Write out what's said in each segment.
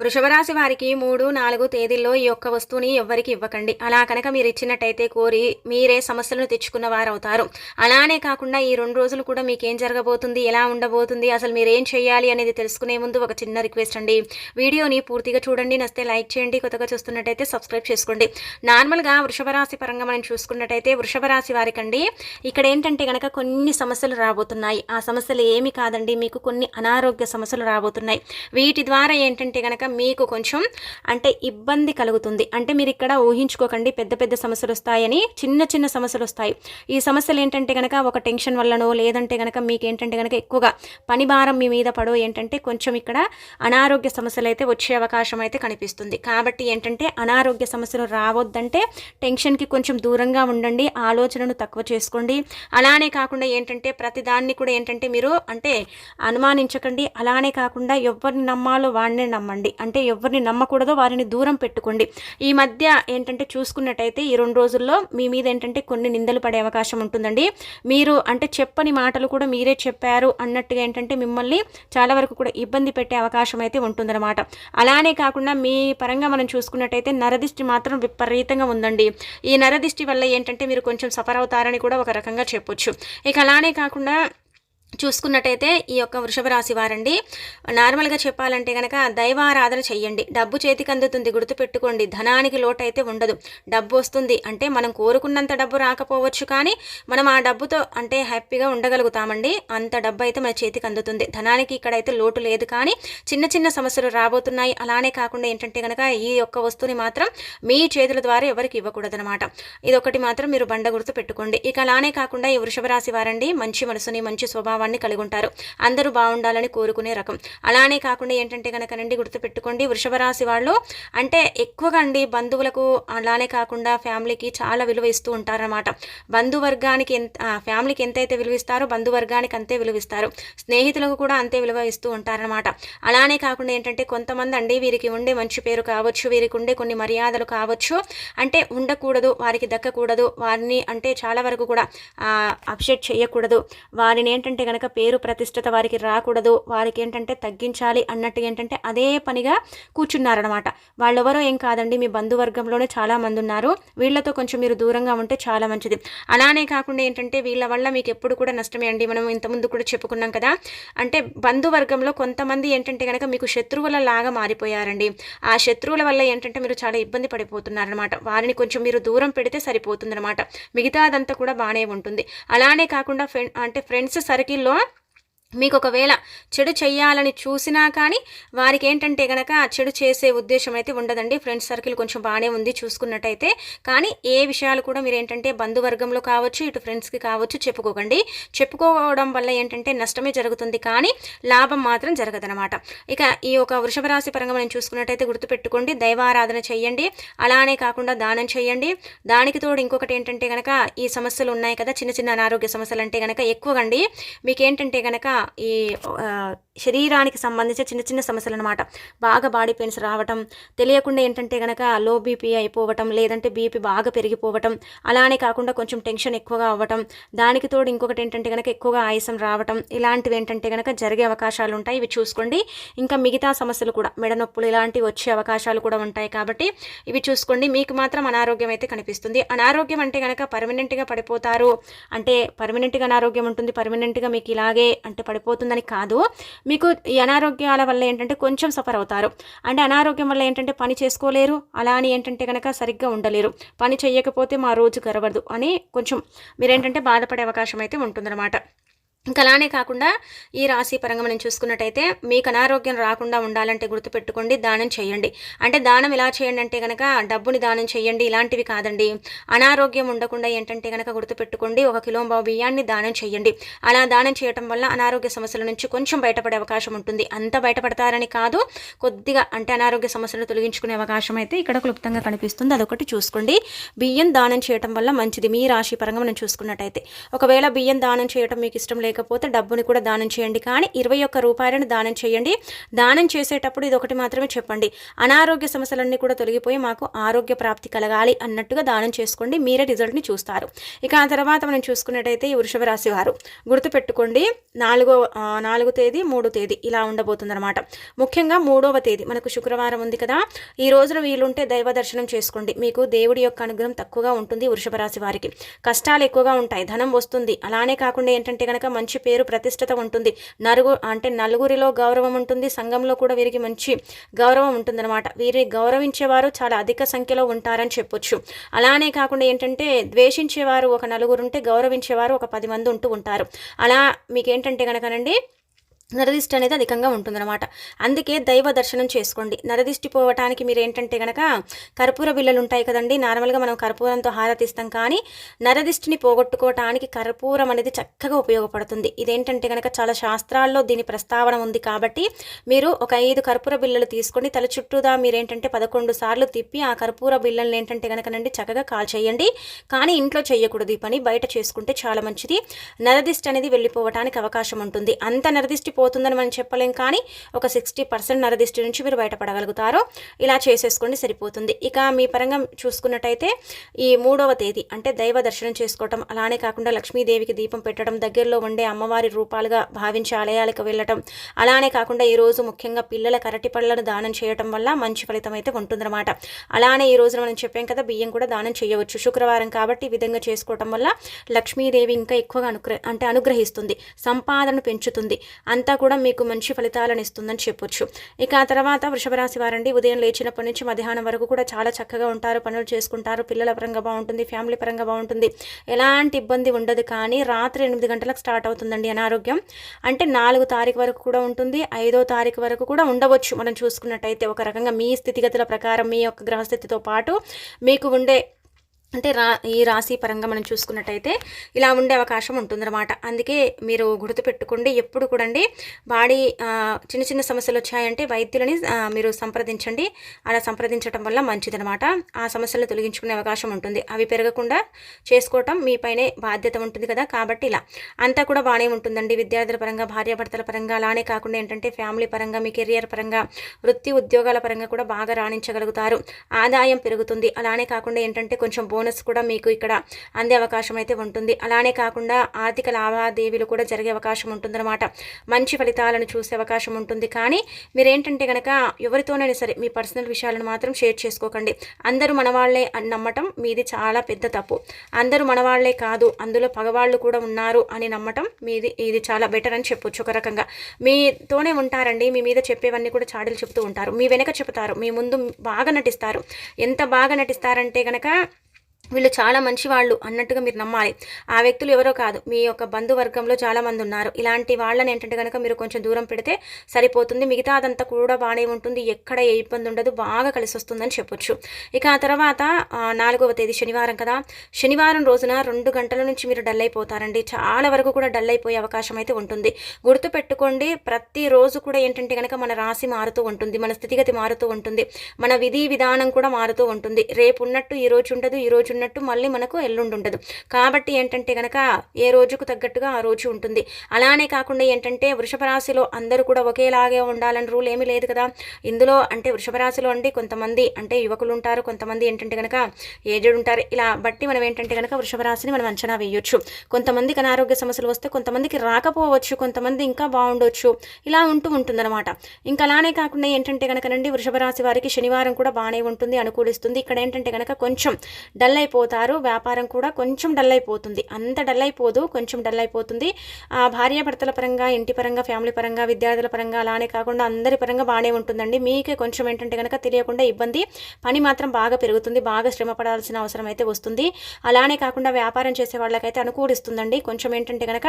వృషభరాశి వారికి మూడు నాలుగు తేదీల్లో ఈ యొక్క వస్తువుని ఎవ్వరికి ఇవ్వకండి. అలా కనుక మీరు ఇచ్చినట్టయితే కోరి మీరే సమస్యలను తెచ్చుకున్న వారవుతారు. అలానే కాకుండా ఈ రెండు రోజులు కూడా మీకేం జరగబోతుంది ఎలా ఉండబోతుంది అసలు మీరు ఏం చేయాలి అనేది తెలుసుకునే ముందు ఒక చిన్న రిక్వెస్ట్ అండి. వీడియోని పూర్తిగా చూడండి నస్తే లైక్ చేయండి కొత్తగా చూస్తున్నట్టయితే సబ్స్క్రైబ్ చేసుకోండి. నార్మల్గా వృషభరాశి పరంగా మనం చూసుకున్నట్టయితే వృషభరాశి వారికండి ఇక్కడ ఏంటంటే కనుక కొన్ని సమస్యలు రాబోతున్నాయి. ఆ సమస్యలు ఏమి కాదండి మీకు కొన్ని అనారోగ్య సమస్యలు రాబోతున్నాయి. వీటి ద్వారా ఏంటంటే కనుక మీకు కొంచెం అంటే ఇబ్బంది కలుగుతుంది. అంటే మీరు ఇక్కడ ఊహించుకోకండి పెద్ద పెద్ద సమస్యలు వస్తాయని చిన్న చిన్న సమస్యలు వస్తాయి ఈ సమస్యలు ఏంటంటే కనుక ఒక టెన్షన్ వల్లనో లేదంటే కనుక మీకు ఏంటంటే కనుక ఎక్కువగా పని భారం మీ మీద పడో ఏంటంటే కొంచెం ఇక్కడ అనారోగ్య సమస్యలు అయితే వచ్చే అవకాశం అయితే కనిపిస్తుంది. కాబట్టి ఏంటంటే అనారోగ్య సమస్యలు రావద్దంటే టెన్షన్కి కొంచెం దూరంగా ఉండండి ఆలోచనను తక్కువ చేసుకోండి. అలానే కాకుండా ఏంటంటే ప్రతిదాన్ని కూడా ఏంటంటే మీరు అంటే అనుమానించకండి. అలానే కాకుండా ఎవరిని నమ్మాలో వాడినే నమ్మండి. అంటే ఎవరిని నమ్మకూడదో వారిని దూరం పెట్టుకోండి. ఈ మధ్య ఏంటంటే చూసుకున్నట్టయితే ఈ రెండు రోజుల్లో మీ మీద ఏంటంటే కొన్ని నిందలు పడే అవకాశం ఉంటుందండి. మీరు అంటే చెప్పని మాటలు కూడా మీరే చెప్పారు అన్నట్టుగా ఏంటంటే మిమ్మల్ని చాలా వరకు కూడా ఇబ్బంది పెట్టే అవకాశం అయితే ఉంటుందన్నమాట. అలానే కాకుండా మీ పరంగా మనం చూసుకున్నట్టయితే నరదిష్టి మాత్రం విపరీతంగా ఉందండి. ఈ నరదిష్టి వల్ల ఏంటంటే మీరు కొంచెం సఫర్ అవుతారని కూడా ఒక రకంగా చెప్పొచ్చు. ఇక అలానే కాకుండా చూసుకున్నట్టయితే ఈ యొక్క వృషభ రాశి వారండి నార్మల్గా చెప్పాలంటే కనుక దైవారాధన చెయ్యండి. డబ్బు చేతికి అందుతుంది గుర్తుపెట్టుకోండి. ధనానికి లోటు అయితే ఉండదు. డబ్బు వస్తుంది అంటే మనం కోరుకున్నంత డబ్బు రాకపోవచ్చు కానీ మనం ఆ డబ్బుతో అంటే హ్యాపీగా ఉండగలుగుతామండి. అంత డబ్బు అయితే మన చేతికి అందుతుంది. ధనానికి ఇక్కడైతే లోటు లేదు కానీ చిన్న చిన్న సమస్యలు రాబోతున్నాయి. అలానే కాకుండా ఏంటంటే కనుక ఈ యొక్క వస్తువుని మాత్రం మీ చేతుల ద్వారా ఎవరికి ఇవ్వకూడదనమాట ఇది ఒకటి మాత్రం మీరు బండ గుర్తు పెట్టుకోండి. ఇక అలానే కాకుండా ఈ వృషభ రాశి వారండి మంచి మనసుని మంచి స్వభావాన్ని కలిగి ఉంటారు. అందరూ బాగుండాలని కోరుకునే రకం. అలానే కాకుండా ఏంటంటే కనుకనండి గుర్తుపెట్టుకోండి వృషభ రాశి వాళ్ళు అంటే ఎక్కువగా అండి బంధువులకు అలానే కాకుండా ఫ్యామిలీకి చాలా విలువ ఇస్తూ ఉంటారనమాట బంధువర్గానికి ఎంత ఫ్యామిలీకి ఎంతైతే విలువిస్తారో బంధువర్గానికి అంతే విలువిస్తారు స్నేహితులకు కూడా అంతే విలువ ఇస్తూ ఉంటారనమాట అలానే కాకుండా ఏంటంటే కొంతమంది అండి వీరికి ఉండే మంచి పేరు కావచ్చు వీరికి ఉండే కొన్ని మర్యాదలు కావచ్చు. అంటే ఉండకూడదు వారికి దక్కకూడదు వారిని అంటే చాలా వరకు కూడా అప్సెట్ చేయకూడదు. వారిని ఏంటంటే కనుక పేరు ప్రతిష్టత వారికి రాకూడదు వారికి ఏంటంటే తగ్గించాలి అన్నట్టు ఏంటంటే అదే పనిగా కూర్చున్నారనమాట. వాళ్ళెవరో ఏం కాదండి మీ బంధువర్గంలోనే చాలా మంది ఉన్నారు. వీళ్ళతో కొంచెం మీరు దూరంగా ఉంటే చాలా మంచిది. అలానే కాకుండా ఏంటంటే వీళ్ళ వల్ల మీకు ఎప్పుడు కూడా నష్టమే అండి. మనం ఇంతకుముందు కూడా చెప్పుకున్నాం కదా. అంటే బంధువర్గంలో కొంతమంది ఏంటంటే కనుక మీకు శత్రువుల లాగా మారిపోయారండి. ఆ శత్రువుల వల్ల ఏంటంటే మీరు చాలా ఇబ్బంది పడిపోతున్నారనమాట. వారిని కొంచెం మీరు దూరం పెడితే సరిపోతుందన్నమాట మిగతాదంతా కూడా బాగానే ఉంటుంది. అలానే కాకుండా ఫ్రెండ్ అంటే ఫ్రెండ్స్ kilo మీకు ఒకవేళ చెడు చేయాలని చూసినా కానీ వారికి ఏంటంటే కనుక చెడు చేసే ఉద్దేశం అయితే ఉండదండి. ఫ్రెండ్స్ సర్కిల్ కొంచెం బాగానే ఉంది చూసుకున్నట్టయితే. కానీ ఏ విషయాలు కూడా మీరు ఏంటంటే బంధువర్గంలో కావచ్చు ఇటు ఫ్రెండ్స్కి కావచ్చు చెప్పుకోకండి. చెప్పుకోవడం వల్ల ఏంటంటే నష్టమే జరుగుతుంది కానీ లాభం మాత్రం జరగదనమాట ఇక ఈ యొక్క వృషభ రాశి పరంగా మనం చూసుకున్నట్టయితే గుర్తుపెట్టుకోండి. దైవారాధన చేయండి అలానే కాకుండా దానం చేయండి దానికి తోడు ఇంకొకటి ఏంటంటే కనుక ఈ సమస్యలు ఉన్నాయి కదా చిన్న చిన్న అనారోగ్య సమస్యలు అంటే గనక ఎక్కువగండి మీకు ఏంటంటే ఈ శరీరానికి సంబంధించిన చిన్న చిన్న సమస్యలు అనమాట బాగా బాడీ పెయిన్స్ రావటం తెలియకుండా ఏంటంటే కనుక లో బీపీ అయిపోవటం లేదంటే బీపీ బాగా పెరిగిపోవటం అలానే కాకుండా కొంచెం టెన్షన్ ఎక్కువగా అవ్వటం దానికి తోడు ఇంకొకటి ఏంటంటే గనక ఎక్కువగా ఆయాసం రావటం ఇలాంటివి ఏంటంటే కనుక జరిగే అవకాశాలు ఉంటాయి. ఇవి చూసుకోండి. ఇంకా మిగతా సమస్యలు కూడా మెడ నొప్పులు ఇలాంటివి వచ్చే అవకాశాలు కూడా ఉంటాయి కాబట్టి ఇవి చూసుకోండి. మీకు మాత్రం అనారోగ్యం అయితే కనిపిస్తుంది. అనారోగ్యం అంటే కనుక పర్మనెంట్గా పడిపోతారు. అంటే పర్మనెంట్గా అనారోగ్యం ఉంటుంది. పర్మనెంట్గా మీకు ఇలాగే అంటే పడిపోతుందని కాదు. మీకు ఈ అనారోగ్యాల వల్ల ఏంటంటే కొంచెం సఫర్ అవుతారు. అంటే అనారోగ్యం వల్ల ఏంటంటే పని చేసుకోలేరు. అలా అని ఏంటంటే కనుక సరిగ్గా ఉండలేరు. పని చేయకపోతే మా రోజు గరవదు అని కొంచెం మీరేంటంటే బాధపడే అవకాశం అయితే ఉంటుందన్నమాట. ఇంకా అలానే కాకుండా ఈ రాశి పరంగా మనం చూసుకున్నట్టయితే మీకు అనారోగ్యం రాకుండా ఉండాలంటే గుర్తుపెట్టుకోండి దానం చేయండి. అంటే దానం ఎలా చేయండి అంటే కనుక డబ్బుని దానం చేయండి ఇలాంటివి కాదండి. అనారోగ్యం ఉండకుండా ఏంటంటే కనుక గుర్తుపెట్టుకోండి ఒక కిలో బావు బియ్యాన్ని దానం చేయండి. అలా దానం చేయటం వల్ల అనారోగ్య సమస్యల నుంచి కొంచెం బయటపడే అవకాశం ఉంటుంది. అంత బయటపడతారని కాదు కొద్దిగా అంటే అనారోగ్య సమస్యలు తొలగించుకునే అవకాశం అయితే ఇక్కడ క్లుప్తంగా కనిపిస్తుంది. అదొకటి చూసుకోండి. బియ్యం దానం చేయటం వల్ల మంచిది. మీ రాశి పరంగా మనం చూసుకున్నట్టయితే. ఒకవేళ బియ్యం దానం చేయటం మీకు ఇష్టం లేక లేకపోతే డబ్బుని కూడా దానం చేయండి. కానీ ఇరవై ఒక్క రూపాయలను దానం చేయండి. దానం చేసేటప్పుడు ఇది ఒకటి మాత్రమే చెప్పండి. అనారోగ్య సమస్యలన్నీ కూడా తొలగిపోయి మాకు ఆరోగ్య ప్రాప్తి కలగాలి అన్నట్టుగా దానం చేసుకోండి. మీరే రిజల్ట్ని చూస్తారు. ఇక ఆ తర్వాత మనం చూసుకున్నట్టయితే ఈ వృషభ రాశి వారు గుర్తుపెట్టుకోండి. నాలుగో నాలుగో తేదీ మూడో తేదీ ఇలా ఉండబోతుందన్నమాట. ముఖ్యంగా మూడవ తేదీ మనకు శుక్రవారం ఉంది కదా. ఈ రోజున వీలుంటే దైవ దర్శనం చేసుకోండి. మీకు దేవుడి యొక్క అనుగ్రహం తక్కువగా ఉంటుంది వృషభ రాశి వారికి. కష్టాలు ఎక్కువగా ఉంటాయి. ధనం వస్తుంది. అలానే కాకుండా ఏంటంటే కనుక మంచి మంచి పేరు ప్రతిష్టత ఉంటుంది. నలుగు అంటే నలుగురిలో గౌరవం ఉంటుంది. సంఘంలో కూడా వీరికి మంచి గౌరవం ఉంటుందన్నమాట. వీరిని గౌరవించేవారు చాలా అధిక సంఖ్యలో ఉంటారని చెప్పొచ్చు. అలానే కాకుండా ఏంటంటే ద్వేషించేవారు ఒక నలుగురు ఉంటే గౌరవించేవారు ఒక పది మంది ఉంటూ ఉంటారు. అలా మీకేంటంటే కనుకనండి నరదిష్టి అనేది అధికంగా ఉంటుందన్నమాట. అందుకే దైవ దర్శనం చేసుకోండి. నరదిష్టి పోవటానికి మీరు ఏంటంటే కనుక కర్పూర బిళ్ళలు ఉంటాయి కదండి. నార్మల్గా మనం కర్పూరంతో హారతిస్తాం కానీ నరదిష్టిని పోగొట్టుకోవటానికి కర్పూరం అనేది చక్కగా ఉపయోగపడుతుంది. ఇదేంటంటే కనుక చాలా శాస్త్రాల్లో దీని ప్రస్తావన ఉంది కాబట్టి మీరు ఒక ఐదు కర్పూర బిళ్ళలు తీసుకొని తల చుట్టూదా మీరేంటంటే పదకొండు సార్లు తిప్పి ఆ కర్పూర బిళ్ళలను ఏంటంటే కనుకనండి చక్కగా కాల్ చేయండి కానీ ఇంట్లో చేయకూడదు ఈ పని. బయట చేసుకుంటే చాలా మంచిది. నరదిష్టి అనేది వెళ్ళిపోవటానికి అవకాశం ఉంటుంది. అంత నరదిష్టి పోతుందని మనం చెప్పలేం కానీ ఒక సిక్స్టీ పర్సెంట్ నరదిష్టి నుంచి మీరు బయటపడగలుగుతారు. ఇలా చేసేసుకోండి సరిపోతుంది. ఇక మీ పరంగా చూసుకున్నట్టయితే ఈ మూడవ తేదీ అంటే దైవ దర్శనం చేసుకోవటం అలానే కాకుండా లక్ష్మీదేవికి దీపం పెట్టడం దగ్గరలో ఉండే అమ్మవారి రూపాలుగా భావించి ఆలయాలకు వెళ్ళటం అలానే కాకుండా ఈరోజు ముఖ్యంగా పిల్లల కరటి పళ్ళను దానం చేయటం వల్ల మంచి ఫలితం అయితే ఉంటుందన్నమాట. అలానే ఈ రోజున మనం చెప్పాం కదా బియ్యం కూడా దానం చేయవచ్చు. శుక్రవారం కాబట్టి ఈ విధంగా చేసుకోవటం వల్ల లక్ష్మీదేవి ఇంకా ఎక్కువగా అనుగ్రహ అంటే అనుగ్రహిస్తుంది సంపాదన పెంచుతుంది. అంత అంతా కూడా మీకు మంచి ఫలితాలను ఇస్తుందని చెప్పొచ్చు. ఇక ఆ తర్వాత వృషభరాశి వారండి ఉదయం లేచినప్పటి నుంచి మధ్యాహ్నం వరకు కూడా చాలా చక్కగా ఉంటారు పనులు చేసుకుంటారు పిల్లల పరంగా బాగుంటుంది ఫ్యామిలీ పరంగా బాగుంటుంది. ఎలాంటి ఇబ్బంది ఉండదు కానీ రాత్రి ఎనిమిది గంటలకు స్టార్ట్ అవుతుందండి అనారోగ్యం. అంటే నాలుగు తారీఖు వరకు కూడా ఉంటుంది ఐదో తారీఖు వరకు కూడా ఉండవచ్చు. మనం చూసుకున్నట్టయితే ఒక రకంగా మీ స్థితిగతుల ప్రకారం మీ యొక్క గ్రహస్థితితో పాటు మీకు ఉండే అంటే రా ఈ రాశి పరంగా మనం చూసుకున్నట్టయితే ఇలా ఉండే అవకాశం ఉంటుందన్నమాట. అందుకే మీరు గుర్తుపెట్టుకోండి ఎప్పుడు కూడండి బాడీ చిన్న చిన్న సమస్యలు వచ్చాయంటే వైద్యులని మీరు సంప్రదించండి. అలా సంప్రదించడం వల్ల మంచిదనమాట ఆ సమస్యలను తొలగించుకునే అవకాశం ఉంటుంది. అవి పెరగకుండా చేసుకోవటం మీపైనే బాధ్యత ఉంటుంది కదా. కాబట్టి ఇలా. అంతా కూడా బాగానే ఉంటుందండి. విద్యార్థుల పరంగా భార్యాభర్తల పరంగా అలానే కాకుండా ఏంటంటే ఫ్యామిలీ పరంగా మీ కెరియర్ పరంగా వృత్తి ఉద్యోగాల పరంగా కూడా బాగా రాణించగలుగుతారు. ఆదాయం పెరుగుతుంది. అలానే కాకుండా ఏంటంటే కొంచెం బోనస్ కూడా మీకు ఇక్కడ అందే అవకాశం అయితే ఉంటుంది. అలానే కాకుండా ఆర్థిక లావాదేవీలు కూడా జరిగే అవకాశం ఉంటుందన్నమాట. మంచి ఫలితాలను చూసే అవకాశం ఉంటుంది. కానీ మీరేంటంటే కనుక ఎవరితోనైనా సరే మీ పర్సనల్ విషయాలను మాత్రం షేర్ చేసుకోకండి. అందరూ మనవాళ్ళే అని నమ్మటం మీది చాలా పెద్ద తప్పు. అందరూ మనవాళ్ళే కాదు అందులో పగవాళ్ళు కూడా ఉన్నారు అని నమ్మటం మీది ఇది చాలా బెటర్ అని చెప్పొచ్చు ఒక రకంగా. మీతోనే ఉంటారండి మీ మీద చెప్పేవన్నీ కూడా చాడీలు చెప్తూ ఉంటారు. మీ వెనక చెప్తారు మీ ముందు బాగా నటిస్తారు. ఎంత బాగా నటిస్తారంటే కనుక వీళ్ళు చాలా మంచి వాళ్ళు అన్నట్టుగా మీరు నమ్మాలి. ఆ వ్యక్తులు ఎవరో కాదు. మీ యొక్క బంధువర్గంలో చాలామంది ఉన్నారు. ఇలాంటి వాళ్ళని ఏంటంటే కనుక మీరు కొంచెం దూరం పెడితే సరిపోతుంది. మిగతా అదంతా కూడా బాగానే ఉంటుంది. ఎక్కడ ఏ ఇబ్బంది ఉండదు. బాగా కలిసి వస్తుందని చెప్పొచ్చు. ఇక ఆ తర్వాత నాలుగవ తేదీ శనివారం కదా. శనివారం రోజున రెండు గంటల నుంచి మీరు డల్ అయిపోతారండి. చాలా వరకు కూడా డల్ అయిపోయే అవకాశం అయితే ఉంటుంది. గుర్తుపెట్టుకోండి ప్రతిరోజు కూడా ఏంటంటే కనుక మన రాశి మారుతూ ఉంటుంది. మన స్థితిగతి మారుతూ ఉంటుంది. మన విధి విధానం కూడా మారుతూ ఉంటుంది. రేపు ఉన్నట్టు ఈ రోజు ఉండదు ఈ రోజు ఉన్నట్టు మళ్ళీ మనకు ఎల్లుండి ఉండదు కాబట్టి ఏంటంటే కనుక ఏ రోజుకు తగ్గట్టుగా ఆ రోజు ఉంటుంది. అలానే కాకుండా ఏంటంటే వృషభ రాశిలో అందరూ కూడా ఒకేలాగే ఉండాలని రూల్ ఏమీ లేదు కదా. ఇందులో అంటే వృషభ రాశిలో అండి కొంతమంది అంటే యువకులు ఉంటారు కొంతమంది ఏంటంటే కనుక ఏజెడ్ ఉంటారు ఇలా బట్టి మనం ఏంటంటే కనుక వృషభ రాశిని మనం అంచనా వేయొచ్చు. కొంతమందికి అనారోగ్య సమస్యలు వస్తే కొంతమందికి రాకపోవచ్చు కొంతమంది ఇంకా బాగుండొచ్చు. ఇలా ఉంటూ ఉంటుందన్నమాట. ఇంకా అలానే కాకుండా ఏంటంటే కనుక వృషభ రాశి వారికి శనివారం కూడా బాగానే ఉంటుంది అనుకూలిస్తుంది. ఇక్కడ ఏంటంటే కనుక కొంచెం డల్ డల్ అయిపోతారు వ్యాపారం కూడా కొంచెం డల్ అయిపోతుంది అంత డల్ అయిపోదు కొంచెం డల్ అయిపోతుంది ఆ భార్యాభర్తల పరంగా ఇంటి పరంగా ఫ్యామిలీ పరంగా విద్యార్థుల పరంగా అలానే కాకుండా అందరి పరంగా బాగానే ఉంటుందండి. మీకే కొంచెం ఏంటంటే కనుక తెలియకుండా ఇబ్బంది పని మాత్రం బాగా పెరుగుతుంది బాగా శ్రమ పడాల్సిన అవసరం అయితే వస్తుంది. అలానే కాకుండా వ్యాపారం చేసే వాళ్ళకైతే అనుకూలిస్తుందండి. కొంచెం ఏంటంటే కనుక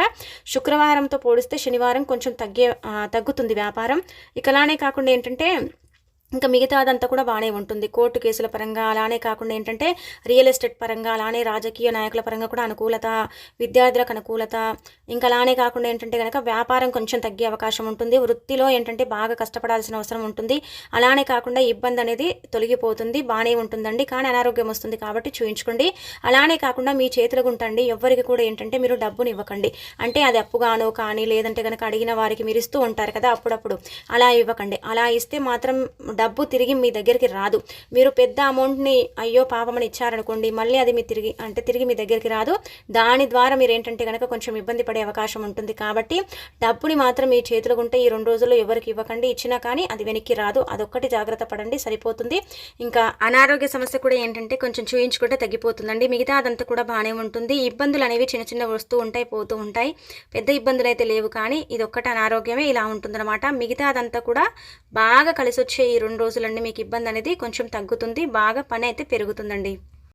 శుక్రవారంతో పోలిస్తే శనివారం కొంచెం తగ్గే తగ్గుతుంది వ్యాపారం. ఇక అలానే కాకుండా ఏంటంటే ఇంకా మిగతా అదంతా కూడా బాగానే ఉంటుంది. కోర్టు కేసుల పరంగా అలానే కాకుండా ఏంటంటే రియల్ ఎస్టేట్ పరంగా అలానే రాజకీయ నాయకుల పరంగా కూడా అనుకూలత విద్యార్థులకు అనుకూలత ఇంకా అలానే కాకుండా ఏంటంటే కనుక వ్యాపారం కొంచెం తగ్గే అవకాశం ఉంటుంది. వృత్తిలో ఏంటంటే బాగా కష్టపడాల్సిన అవసరం ఉంటుంది. అలానే కాకుండా ఇబ్బంది అనేది తొలగిపోతుంది. బాగానే ఉంటుందండి. కానీ అనారోగ్యం వస్తుంది కాబట్టి చూయించుకోండి. అలానే కాకుండా మీ చేతులకు ఉంటండి ఎవరికి కూడా ఏంటంటే మీరు డబ్బుని ఇవ్వకండి అంటే అది అప్పుగానో కానీ లేదంటే కనుక అడిగిన వారికి మీరు ఇస్తూ ఉంటారు కదా అప్పుడప్పుడు. అలా ఇవ్వకండి. అలా ఇస్తే మాత్రం డబ్బు తిరిగి మీ దగ్గరికి రాదు. మీరు పెద్ద అమౌంట్ని అయ్యో పాపమని ఇచ్చారనుకోండి మళ్ళీ అది మీ తిరిగి అంటే తిరిగి మీ దగ్గరికి రాదు. దాని ద్వారా మీరు ఏంటంటే కనుక కొంచెం ఇబ్బంది పడే అవకాశం ఉంటుంది కాబట్టి డబ్బుని మాత్రం మీ చేతిలో ఉంటే ఈ రెండు రోజుల్లో ఎవరికి ఇవ్వకండి ఇచ్చినా కానీ అది వెనక్కి రాదు. అదొక్కటి జాగ్రత్త పడండి సరిపోతుంది. ఇంకా అనారోగ్య సమస్య కూడా ఏంటంటే కొంచెం చూయించుకుంటే తగ్గిపోతుందండి. మిగతా అదంతా కూడా బాగానే ఉంటుంది. ఇబ్బందులు అనేవి చిన్న చిన్న వస్తూ ఉంటాయి పోతూ ఉంటాయి. పెద్ద ఇబ్బందులు అయితే లేవు కానీ ఇది ఒక్కటి అనారోగ్యమే ఇలా ఉంటుందన్నమాట. మిగతా అదంతా కూడా బాగా కలిసి వచ్చే ఈ రెండు రోజులండి మీకు ఇబ్బంది అనేది కొంచెం తగ్గుతుంది బాగా పని అయితే పెరుగుతుందండి.